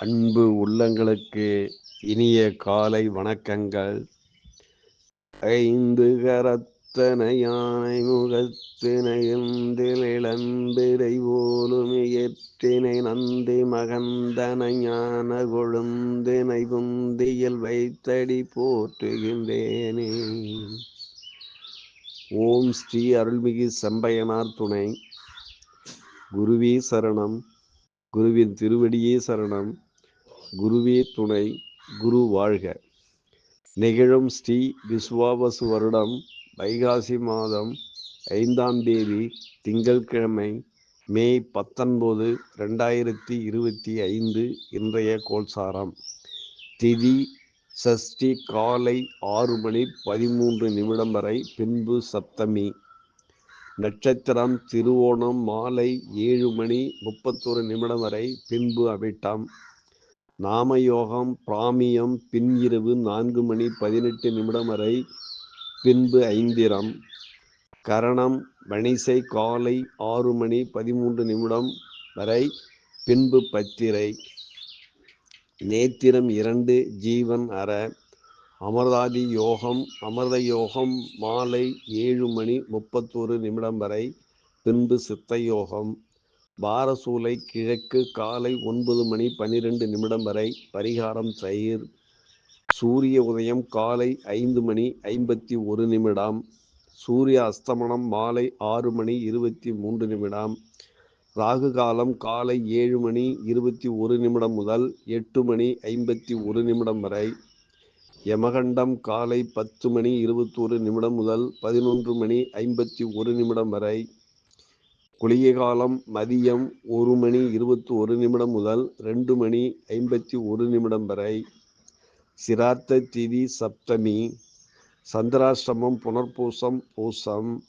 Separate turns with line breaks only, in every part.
அன்பு உள்ளங்களுக்கு இனிய காலை வணக்கங்கள். ஐந்து கரத்தன யானை முகத்தினைந்தில் இளம்பிரை போலுமியற்றினை நந்தி மகந்தன ஞான கொழுந்தினை குந்தியில் வைத்தடி போற்றுகின்றேனே. ஓம் ஸ்ரீ அருள்மிகு செம்பையனார் துணை. குருவி சரணம். குருவின் திருவடியே சரணம். குருவே துணை குரு வாழ்க. நிகழும் ஸ்ரீ விஸ்வாவசு வருடம் வைகாசி மாதம் ஐந்தாம் தேதி திங்கட்கிழமை மே பத்தொன்பது ரெண்டாயிரத்தி இருபத்தி ஐந்து இன்றைய கோல்சாரம் திதி சஷ்டி காலை ஆறு மணி பதிமூன்று நிமிடம் வரை பின்பு சப்தமி. நட்சத்திரம் திருவோணம் மாலை ஏழு மணி முப்பத்தொரு நிமிடம் வரை பின்பு அவிட்டம். நாமயோகம் பிராமியம் பின் இரவு நான்கு மணி பதினெட்டு நிமிடம் வரை பின்பு ஐந்திரம். கரணம் வணிசை காலை ஆறு மணி பதிமூன்று நிமிடம் வரை பின்பு பத்திரை. நேத்திரம் இரண்டு ஜீவன் அற. அமர்தாதி யோகம் அமர்த யோகம் மாலை ஏழு மணி முப்பத்தோரு நிமிடம் வரை பின்பு சித்த யோகம். பாரசூலை கிழக்கு காலை ஒன்பது மணி பன்னிரெண்டு நிமிடம் வரை பரிகாரம் தயிர். சூரிய உதயம் காலை ஐந்து மணி ஐம்பத்தி ஒரு நிமிடம். சூரிய அஸ்தமனம் மாலை ஆறு மணி இருபத்தி மூன்று நிமிடம். ராகு காலம் காலை ஏழு மணி இருபத்தி ஒரு நிமிடம் முதல் எட்டு மணி ஐம்பத்தி ஒரு நிமிடம் வரை. யமகண்டம் காலை பத்து மணி இருபத்தோரு நிமிடம் முதல் பதினொன்று மணி ஐம்பத்தி ஒரு நிமிடம் வரை. குளிகை காலம் மதியம் ஒரு மணி இருபத்தி ஒரு நிமிடம் முதல் ரெண்டு மணி ஐம்பத்தி ஒரு நிமிடம் வரை. சிராத்த திதி சப்தமி. சந்திராஷ்டமம் புனர்பூசம் பூசம்.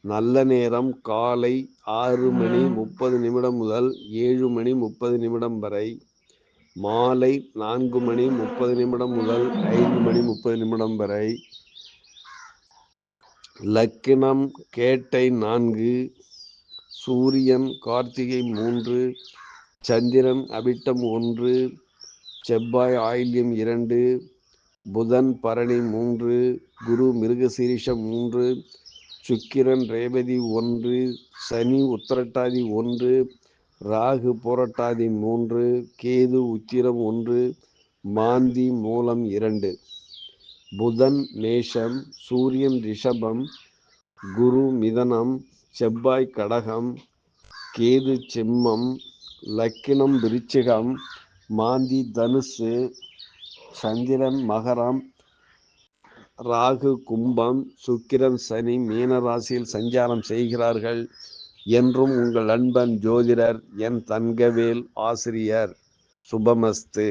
நல்ல நேரம் காலை ஆறு மணி முப்பது நிமிடம் முதல் ஏழு மணி முப்பது நிமிடம் வரை. மாலை நான்கு மணி முப்பது நிமிடம் முதல் ஐந்து மணி முப்பது நிமிடம் வரை. லக்கினம் கேட்டை நான்கு. சூரியன் கார்த்திகை மூன்று சந்திரன் அபிட்டம் ஒன்று செவ்வாய் ஆயில்யம் இரண்டு புதன் பரணி மூன்று குரு மிருகசீரிஷம் மூன்று சுக்கிரன் ரேவதி ஒன்று சனி உத்தரட்டாதி ஒன்று ராகு போரட்டாதி மூன்று கேது உத்திரம் ஒன்று மாந்தி மூலம் இரண்டு. புதன் மேஷம் சூரியன் ரிஷபம் குரு மிதனம் செவ்வாய் கடகம் கேது செம்மம் லக்கினம் விருச்சிகம் மாந்தி தனுசு சந்திரன் மகரம் ராகு கும்பம் சுக்கிரன் சனி மீன ராசியில் சஞ்சாரம் செய்கிறார்கள். என்றும் உங்கள் அன்பன் ஜோதிடர் என் தங்கவேல் ஆசிரியர். சுபமஸ்து.